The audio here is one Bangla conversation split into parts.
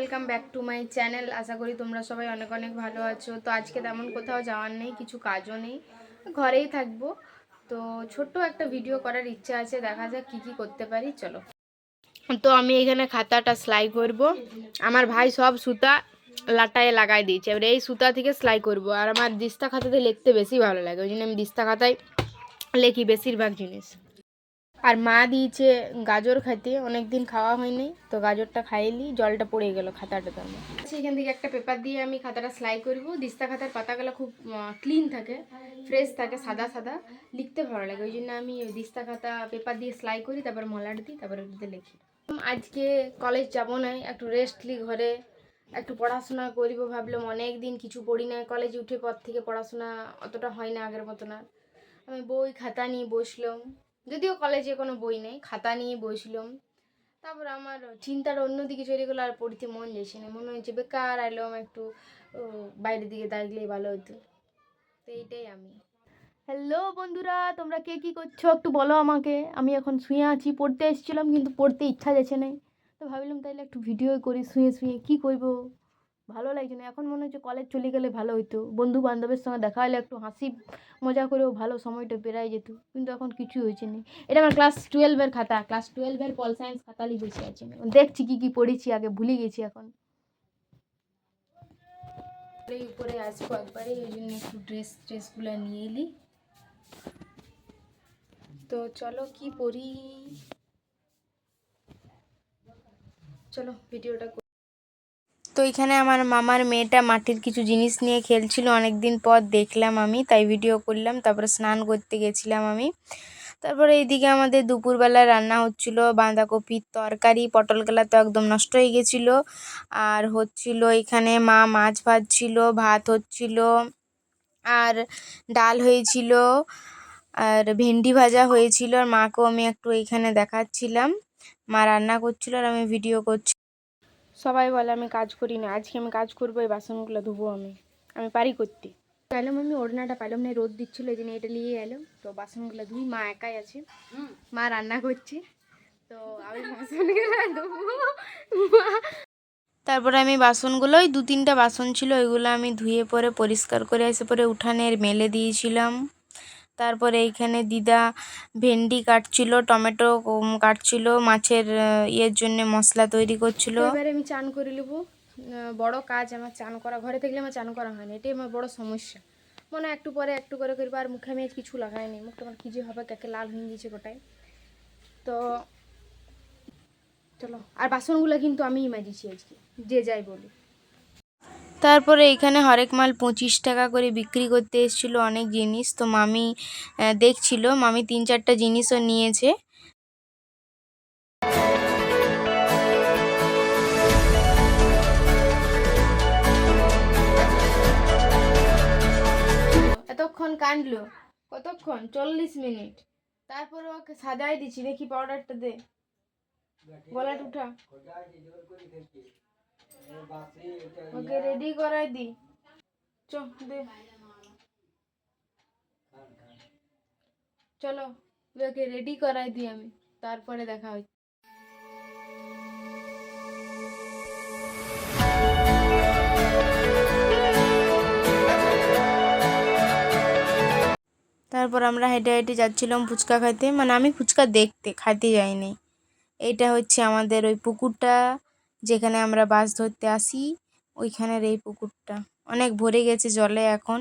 Welcome back to my channel আশা করি তোমরা সবাই অনেক অনেক ভালো আছো। তো আজকে তেমন কোথাও যাওয়ার নেই, কিছু কাজও নেই। ঘরেই থাকব। তো ছোট্ট একটা ভিডিও করার ইচ্ছা আছে, দেখা যাক কী কী করতে পারি, চলো। তো আমি এখানে খাতাটা সেলাই করব। আমার ভাই সব সুতা লাটায় লাগাই দিয়েছে। এবার এই সুতা থেকে সেলাই করব। আর আমার দিস্তা খাতাতে লিখতে বেশি ভালো লাগে। ওই জন্য আমি দিস্তা খাতায় লেখি বেশিরভাগ জিনিস। আর মা দিয়েছে গাজর খেতে অনেক দিন খাওয়া হয়নি, তো গাজরটা খাইলি, জলটা পড়ে গেল খাতাটা তো আচ্ছা এখান থেকে একটা পেপার দিয়ে আমি খাতাটা সেলাই করব। দিস্তা খাতার পাতাগুলো খুব ক্লিন থাকে ফ্রেশ থাকে, সাদা সাদা। লিখতে ভালো লাগে, ওই জন্য আমি দিস্তা খাতা পেপার দিয়ে সেলাই করি, তারপর মলাট দিই, তারপর ওটাতে লিখি। আজকে কলেজ যাব না একটু রেস্টলি ঘরে, একটু পড়াশোনা করিব ভাবলাম অনেক দিন কিছু পড়ি না কলেজে উঠে পর থেকে পড়াশোনা অতটা হয় না আগের মতো না আমি বই খাতা নিয়ে বসলাম। যদিও কলেজে কোনো বই নেই, খাতা নিয়ে বইছিলাম। তারপর আমার চিন্তাটা অন্যদিকে চলে গেলো আর পড়তে মন যাচ্ছে না। মনে হচ্ছে বেকার, আইলাম একটু বাইরের দিকে দাঁড়িয়ে ভালো হতো। তো এইটাই আমি। হ্যালো বন্ধুরা, তোমরা কে কী করছ একটু বলো আমাকে। আমি এখন শুয়ে আছি, পড়তে এসেছিলাম কিন্তু পড়তে ইচ্ছা যাচ্ছে না তো ভাবলাম তাইলে একটু ভিডিও করি, শুয়ে শুয়ে কী করব? ভালো লাগছে না। এখন মনে হচ্ছে কলেজ চলে গেলে ভালো হতো বন্ধু বান্ধবের সঙ্গে দেখা হলে একটু হাসি, মজা করেও ভালো সময়টা পেরাই যেত। কিন্তু এখন কিছু হয়েছে না। এটা আমার ক্লাস টুয়েলভের খাতা। ক্লাস টুয়েলভের পল সায়েন্স খাতা লিখেছি আছে দেখছি কী কী পড়েছি, আগে ভুলে গেছি এখন। উপরে আসব একবারে ওই জন্য একটু ড্রেস ট্রেসগুলো নিয়ে এলি। তো চলো কি পড়ি? চলো ভিডিওটা তো এখানে আমার মামার মেয়েটা মাটির কিছু জিনিস নিয়ে খেলছিল অনেক দিন পর দেখলাম আমি, তাই ভিডিও করলাম, তারপরে স্নান করতে গেছিলাম আমি। তারপরে এইদিকে আমাদের দুপুরবেলা রান্না হচ্ছিল, বাঁধাকপির তরকারি পটল পটলগুলা তো একদম নষ্ট হয়ে গেছিল। আর হচ্ছিল এখানে মা মাছ ভাজছিল, ভাত হচ্ছিল, আর ডাল হয়েছিল, আর ভেন্ডি ভাজা হয়েছিল, আর মাকেও আমি একটু এইখানে দেখাচ্ছিলাম। মা রান্না করছিল আর আমি ভিডিও করছি। সবাই বলে আমি কাজ করি না। আজকে আমি কাজ করব এই বাসনগুলো ধুবো আমি। আমি পারি করতে। পেলাম আমি ওড়নাটা পেলাম না রোদ দিচ্ছিল এই জন্য এটা নিয়ে এলাম। তো বাসনগুলো ধুই মা একাই আছে। মা রান্না করছে। তো আমি বাসনগুলো ধুবো তারপরে আমি বাসনগুলো ওই দু তিনটা বাসন ছিল ওইগুলো আমি ধুয়ে পরে পরিষ্কার করে এসে পরে উঠানের মেলে দিয়েছিলাম। তারপরে এইখানে দিদা ভেন্ডি কাটছিল, টমেটো কাটছিল, মাছের ইয়ের জন্য মশলা তৈরি করছিল। এবারে আমি চান করে নেব। বড় কাজ, আমার চান করা, ঘরে থাকলে আমার চান করা হয় না, এটাই আমার বড় সমস্যা। মনে একটু পরে, একটু করে করব, আর মুখে আমি কিছু লাগাইনি। মুখটা আমার কী যে হবে, কাকে লাল হয়ে গেছে গোটায়। তো চলো, আর বাসনগুলো কিন্তু আমিই মাজিছি আজকে, যে যাই বলি তারপরে এখানে হরেক মাল পঁচিশ টাকা করে বিক্রি করতে এসেছিল অনেক জিনিস। তো মামি দেখছিল, মামি তিন চারটা জিনিসও নিয়েছে। এতক্ষণ কাঁদলো। কতক্ষণ? চল্লিশ মিনিট। তারপরে ওকে সাজাই দিচ্ছি, দেখি পাউডারটা দে। গলাটা উঠা। ওকে রেডি করাই দি। চ দে। চলো, ওকে রেডি করাই দিই আমি। তারপরে দেখা হচ্ছে। তারপর আমরা হেঁটে হেঁটে যাচ্ছিলাম ফুচকা খাইতে। মানে আমি ফুচকা দেখতে, খাইতে যাইনি। এটা হচ্ছে আমাদের ওই পুকুরটা। যেখানে আমরা বাস ধরতে আসি ওইখানের এই পুকুরটা। অনেক ভরে গেছে জলে এখন।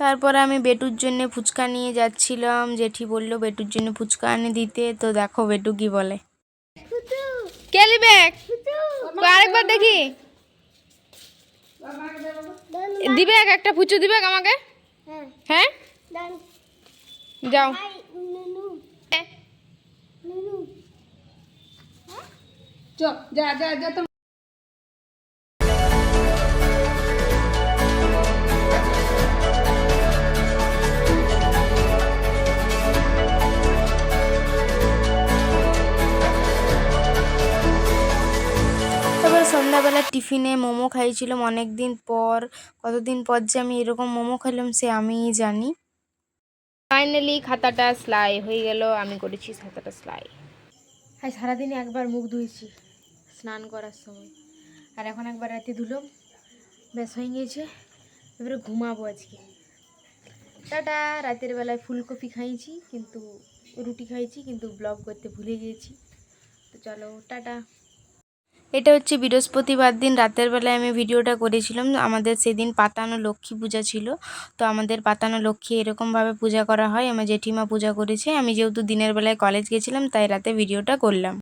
তারপরে আমি বেটুর জন্য ফুচকা নিয়ে যাচ্ছিলাম। জেঠি বলল বেটুর জন্য ফুচকা এনে দিতে। তো দেখো বেটু কি বলে। কে নিবে আরেকবার দেখি। দিবে একটা ফুচু দিবে আমাকে। হ্যাঁ? যাও। যা যা যা তো সন্ধ্যাবেলা টিফিনে মোমো খাইছিলাম অনেক দিন পর। কতদিন পর যে আমি এরকম মোমো খেলাম সে আমিই জানি। ফাইনালি খাতাটা সেলাই হয়ে গেল আমি করেছি খাতাটা সেলাই হ্যাঁ সারাদিনে একবার মুখ ধুয়েছি স্নান করার সময়। আর এখন একবার রাতে ধুলাম ব্যাস হয়ে গিয়েছে এবারে ঘুমাবো আজকে। টাটা রাতের বেলায় ফুলকপি খাইছি কিন্তু রুটি খাইছি কিন্তু ব্লগ করতে ভুলে গিয়েছি। তো চলো টাটা। এটা হচ্ছে বৃহস্পতিবার দিন, রাতের বেলায় আমি ভিডিওটা করেছিলাম। আমাদের সেদিন পাতানো লক্ষ্মী পূজা ছিল। তো আমাদের পাতানো লক্ষ্মী এরকমভাবে পূজা করা হয়। আমার জেঠিমা পূজা করেছে। আমি যেহেতু দিনের বেলায় কলেজ গেছিলাম, তাই রাতে ভিডিওটা করলাম।